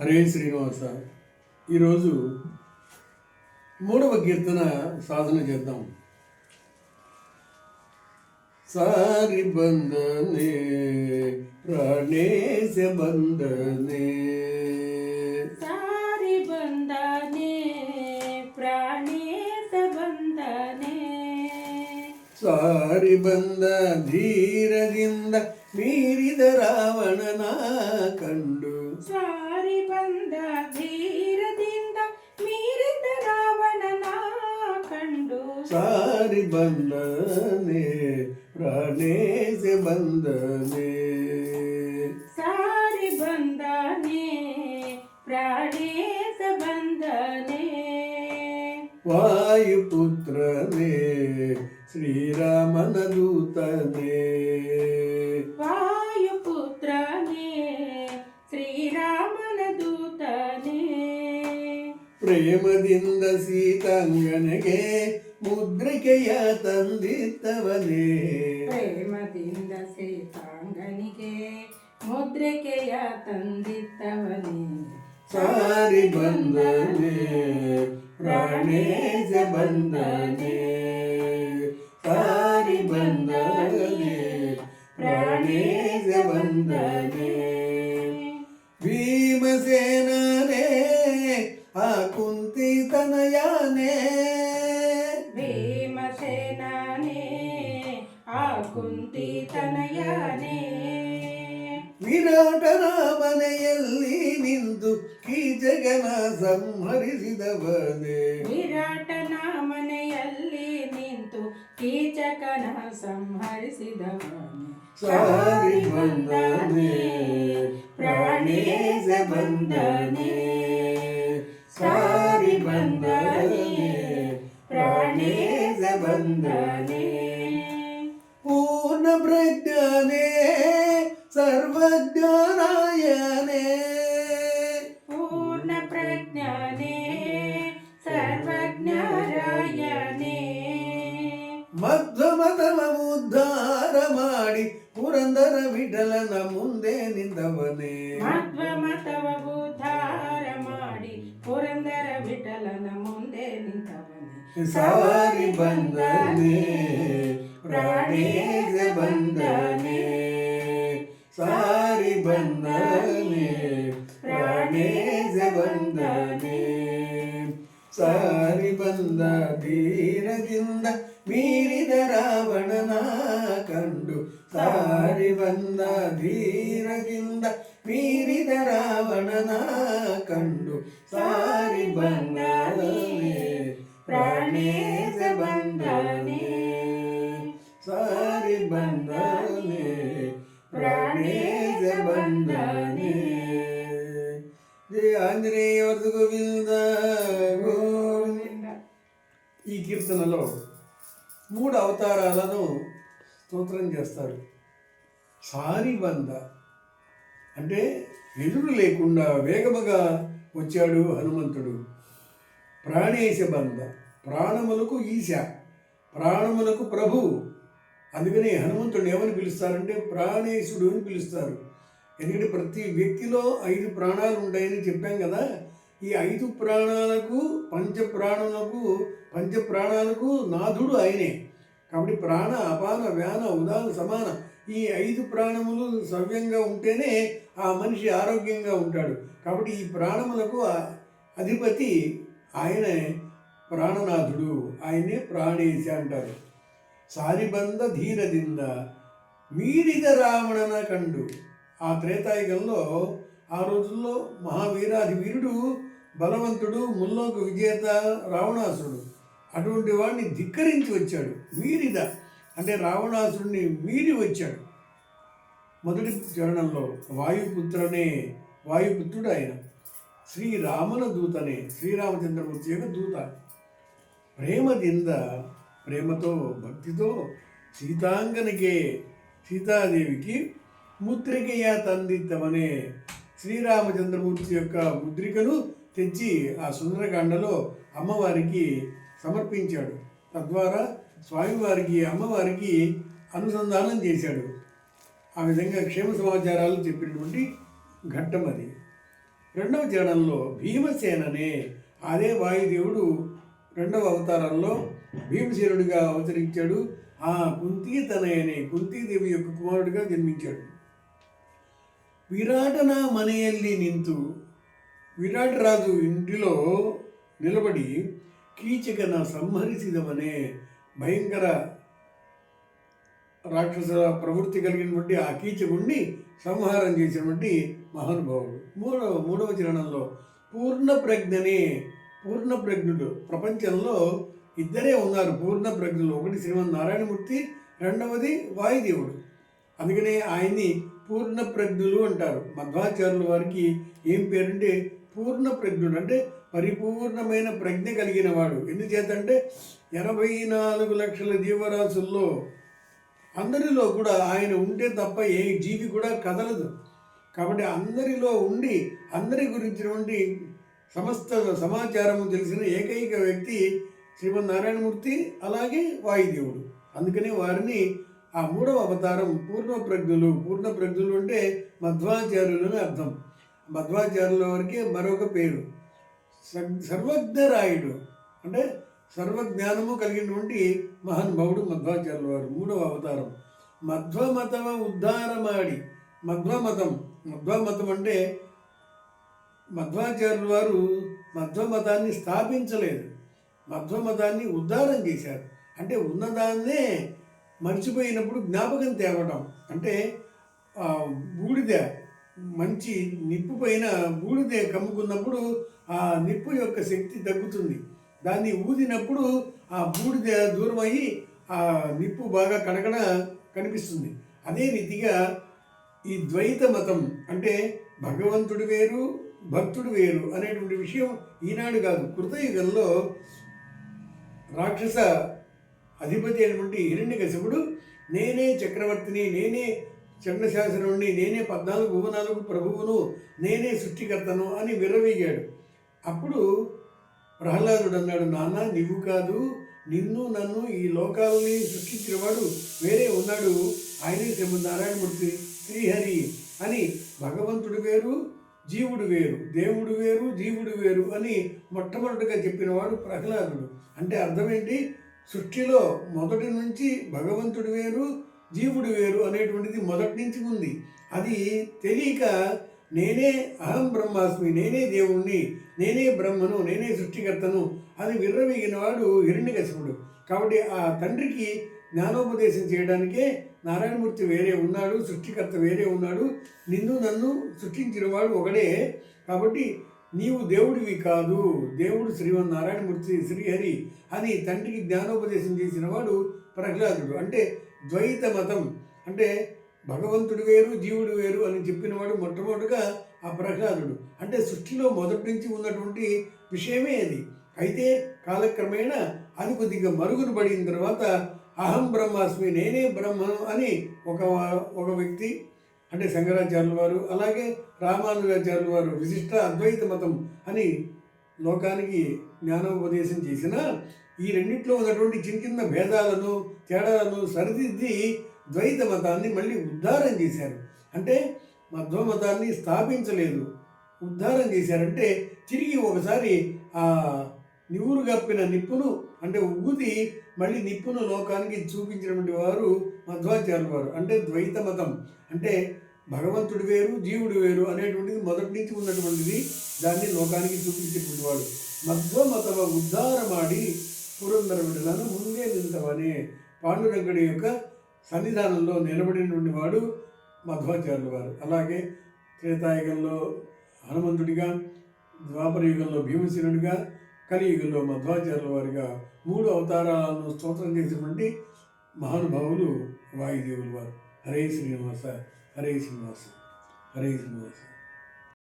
హరే శ్రీనివాస ఈరోజు మూడవ కీర్తన సాధన చేద్దాం సారి బంధనే ప్రాణేశ బంధనే ಸಾರಿ ಬಂದನೆ ಪ್ರಾಣೇಶ ಬಂದನೆ ಸಾರಿ ಬಂದ ಧೀರದಿಂದ ಮೀರಿದ ರಾವಣನ ಕಂಡು ಸಾರಿ ಸಾರಿ ಬಂದನೆ ಪ್ರಾಣೇಶ ಬಂದನೆ. ಸಾರಿ ಬಂದನೆ ಪ್ರಾಣೇಶ ಬಂದನೆ. ವಾಯುಪುತ್ರನೇ ಶ್ರೀರಾಮನ ದೂತನೇ. ವಾಯುಪುತ್ರನೇ ಶ್ರೀರಾಮನ ದೂತನೇ. ಪ್ರೇಮದಿಂದ ಸೀತಾಂಗನೆಗೆ ಮುದ್ರಿಕೆಯ ತಂದಿತ್ತವನೇ ಪ್ರೇಮದಿಂದ ಸೀತಾಂಗನಿಗೆ ಮುದ್ರಿಕೆಯ ತಂದಿತ್ತವನೇ ಸಾರಿ ಬಂದನೆ ಪ್ರಾಣೇಶ ಬಂದನೆ. ಸಾರಿ ಬಂದನೆ ಪ್ರಾಣೇಶ ಬಂದನೆ. ಸಂಹರಿಸಿದವನೇ ವಿರಾಟನ ಮನೆಯಲ್ಲಿ ನಿಂತು ಕೀಚಕನ ಸಂಹರಿಸಿದವನೇ ಸಾರಿ ಬಂದನೆ ಪ್ರಾಣೇಶ ಬಂದನೆ. ಸಾರಿ ಬಂದನೆ ಪ್ರಾಣೇಶ ಬಂದನೆ. ಮಧ್ವಮತವ ಉದ್ಧಾರ ಮಾಡಿ ಪುರಂದರ ವಿಠಲನ ಮುಂದೆ ನಿಂದವನೇ. ಮಧ್ವ ಮತವ ಉದ್ಧಾರ ಮಾಡಿ ಪುರಂದರ ವಿಠಲನ ಮುಂದೆ ನಿಂತವನೇ ಸಾರಿ ಬಂದನೆ ಪ್ರಾಣೇಶ ಬಂದನೆ. ಸಾರಿ ಬಂದನೆ ಪ್ರಾಣೇಶ ಬಂದನೆ. ಸಾರಿ ಬಂದ ಧೀರದಿಂದ ಮೀರಿದ ರಾವಣನ ಕಂಡು ಸಾರಿ ಬಂದನೆ ಪ್ರಾಣೇಶ ಬಂದನೆ ಸಾರಿ ಬಂದನೆ ಪ್ರಾಣೇಶ ಬಂದನೆ ಜಯ ಆಂಜನೇಯ ವರದ ಗೋವಿಂದ ಗೋವಿಂದ ఈ కీర్తనలో మూడు అవతారాలను స్తోత్రం చేస్తారు సారి బంద అంటే ఎదురు లేకుండా వేగముగా వచ్చాడు హనుమంతుడు. ప్రాణేశ బంధ ప్రాణములకు ఈశ ప్రాణములకు ప్రభు. అందుకని హనుమంతుడు ఏమని పిలుస్తారంటే ప్రాణేశుడు అని పిలుస్తారు. ఎందుకంటే ప్రతి వ్యక్తిలో ఐదు ప్రాణాలు ఉంటాయని చెప్పాం కదా. ఈ ఐదు ప్రాణాలకు పంచ ప్రాణులకు పంచ ప్రాణాలకు నాథుడు ఆయనే. కాబట్టి ప్రాణ అపాన వ్యాన ఉదాన సమాన ఈ ఐదు ప్రాణములు సవ్యంగా ఉంటేనే ఆ మనిషి ఆరోగ్యంగా ఉంటాడు. కాబట్టి ఈ ప్రాణములకు అధిపతి ఆయనే ప్రాణనాథుడు. ఆయనే ప్రాణేశ అంటారు. సారిబంద ధీరదింద మీడిద రావణన కండు. ఆ త్రేతాయుగంలో ఆ రోజుల్లో మహావీరాధి వీరుడు బలవంతుడు ముల్లోక విజేత రావణాసుడు అటువంటి వాడిని ధిక్కరించి వచ్చాడు. మీరిద. అంటే రావణాసురుడిని మీరి వచ్చాడు. మొదటి చరణంలో వాయుపుత్రనే వాయుపుత్రుడు ఆయన శ్రీరాముల దూతనే శ్రీరామచంద్రమూర్తి యొక్క దూత. ప్రేమదింద ప్రేమతో భక్తితో సీతాంగనికే సీతాదేవికి ముద్రికయ్య తందిద్దమనే శ్రీరామచంద్రమూర్తి యొక్క ముద్రికను తెచ్చి ఆ సుందరకాండలో అమ్మవారికి సమర్పించాడు. తద్వారా స్వామివారికి అమ్మవారికి అనుసంధానం చేశాడు. ఆ విధంగా క్షేమ సమాచారాలు చెప్పినటువంటి ఘట్టం అది. రెండవ చరణంలో భీమసేననే అదే వాయుదేవుడు రెండవ అవతారంలో భీమసేనుడిగా అవతరించాడు. ఆ కుంతీ తనయనే కుంతీదేవి యొక్క కుమారుడిగా జన్మించాడు. విరాటన మనయల్లి నింతు విరాటరాజు ఇంటిలో నిలబడి కీచకన సంహరిసిదమనే భయంకర రాక్షస ప్రవృత్తి కలిగినటువంటి ఆ కీచకుణ్ణి సంహారం చేసినటువంటి మహానుభావుడు. మూడవ మూడవ చరణంలో పూర్ణ ప్రజ్ఞనే పూర్ణ ప్రజ్ఞుడు. ప్రపంచంలో ఇద్దరే ఉన్నారు. పూర్ణ ప్రజ్ఞులు ఒకటి శ్రీమన్ నారాయణమూర్తి రెండవది వాయుదేవుడు. అందుకనే ఆయన్ని పూర్ణ ప్రజ్ఞులు అంటారు. మధ్వాచార్యుల వారికి ఏం పేరంటే పూర్ణ ప్రజ్ఞుడు. అంటే పరిపూర్ణమైన ప్రజ్ఞ కలిగిన వాడు. ఎందుచేతంటే ఎనభై నాలుగు లక్షల జీవరాశుల్లో అందరిలో కూడా ఆయన ఉంటే తప్ప ఏ జీవి కూడా కదలదు. కాబట్టి అందరిలో ఉండి అందరి గురించినటువంటి సమస్త సమాచారము తెలిసిన ఏకైక వ్యక్తి శ్రీమన్నారాయణమూర్తి అలాగే వాయుదేవుడు. అందుకనే వారిని ఆ మూడవ అవతారం పూర్ణ ప్రజ్ఞులు పూర్ణ ప్రజ్ఞులు అంటే మధ్వాచార్యులు అని అర్థం. మధ్వాచార్యుల వారికి మరొక పేరు. సర్వజ్ఞరాయుడు అంటే సర్వజ్ఞానము కలిగినటువంటి మహానుభావుడు మధ్వాచార్యుల వారు. మూడవ అవతారం. మధ్వమతమ ఉద్ధారమాడి. మధ్వమతం. మధ్వమతం అంటే మధ్వాచార్యుల వారు మధ్వమతాన్ని స్థాపించలేదు. మధ్వమతాన్ని ఉద్ధారం చేశారు. అంటే ఉన్నదాన్నే మర్చిపోయినప్పుడు జ్ఞాపకం తేవడం అంటే బూడిద మంచి నిప్పు పైన బూడిద కమ్ముకున్నప్పుడు ఆ నిప్పు యొక్క శక్తి తగ్గుతుంది. దాన్ని ఊదినప్పుడు ఆ బూడిద దూరం అయ్యి ఆ నిప్పు బాగా కడకడ కనిపిస్తుంది. అదే రీతిగా ఈ ద్వైత మతం అంటే భగవంతుడు వేరు భక్తుడు వేరు అనేటువంటి విషయం ఈనాడు కాదు. కృతయుగంలో రాక్షస అధిపతి అయినటువంటి హిరణ్యకశిపుడు నేనే చక్రవర్తిని నేనే చండశాసనుడిని నేనే పద్నాలుగు భువనాలకు ప్రభువును నేనే సృష్టికర్తను అని విర్రవీగాడు. అప్పుడు ప్రహ్లాదుడు అన్నాడు నాన్న నీవు కాదు నిన్ను నన్ను ఈ లోకాలని సృష్టించినవాడు వేరే ఉన్నాడు. ఆయనే శ్రీమన్నారాయణమూర్తి శ్రీహరి అని భగవంతుడు వేరు జీవుడు వేరు దేవుడు వేరు జీవుడు వేరు అని మొట్టమొదటిగా చెప్పినవాడు ప్రహ్లాదుడు. అంటే అర్థం ఏంటి సృష్టిలో మొదటి నుంచి భగవంతుడు వేరు జీవుడు వేరు అనేటువంటిది మొదటి నుంచి ఉంది. అది తెలియక నేనే అహం బ్రహ్మాస్మి నేనే దేవుణ్ణి నేనే బ్రహ్మను నేనే సృష్టికర్తను అని విర్రవీగిన వాడు హిరణ్యకశిపుడు. కాబట్టి ఆ తండ్రికి జ్ఞానోపదేశం చేయడానికే నారాయణమూర్తి వేరే ఉన్నాడు సృష్టికర్త వేరే ఉన్నాడు. నిన్ను నన్ను సృష్టించిన వాడు ఒకడే. కాబట్టి నీవు దేవుడివి కాదు దేవుడు శ్రీమన్నారాయణమూర్తి శ్రీహరి అని తండ్రికి జ్ఞానోపదేశం చేసిన వాడు ప్రహ్లాదుడు. అంటే ద్వైత మతం అంటే భగవంతుడు వేరు జీవుడు వేరు అని చెప్పినవాడు మొట్టమొదటిగా ఆ ప్రహ్లాదుడు. అంటే సృష్టిలో మొదటి నుంచి ఉన్నటువంటి విషయమే అది. అయితే కాలక్రమేణా అది కొద్దిగా మరుగున పడిన తర్వాత అహం బ్రహ్మాస్మి నేనే బ్రహ్మను అని ఒక ఒక వ్యక్తి అంటే శంకరాచార్యుల వారు అలాగే రామానుజాచార్యుల వారు విశిష్ట అద్వైత మతం అని లోకానికి జ్ఞానోపదేశం చేసిన ఈ రెండింటిలో ఉన్నటువంటి చిన్న చిన్న భేదాలను తేడాలను సరిదిద్ది ద్వైత మతాన్ని మళ్ళీ ఉద్ధారం చేశారు. అంటే మధ్వ మతాన్ని స్థాపించలేదు. ఉద్ధారం చేశారంటే తిరిగి ఒకసారి ఆ నివురు కప్పిన నిప్పును అంటే ఉగుతి మళ్ళీ నిప్పును లోకానికి చూపించినటువంటి వారు మధ్వాచార్యుల వారు. అంటే ద్వైత మతం అంటే భగవంతుడు వేరు జీవుడు వేరు అనేటువంటిది మొదటి నుంచి ఉన్నటువంటిది దాన్ని లోకానికి చూపించేటువంటి వాడు. మధ్వ మతవ ఉద్ధారమాడి పురంధర విడలను ముందే నింతవనే పాండురంగుడి యొక్క సన్నిధానంలో నిలబడినటువంటి వాడు మధ్వాచార్యుల వారు. అలాగే త్రేతాయుగంలో హనుమంతుడిగా ద్వాపరయుగంలో భీమసేనుడిగా కలియుగంలో మధ్వాచార్యుల వారిగా మూడు అవతారాలను స్తోత్రం చేసినటువంటి మహానుభావులు వాయుదేవులు వారు. హరే శ్రీనివాస హరే శ్రీనివాస హరే శ్రీనివాస.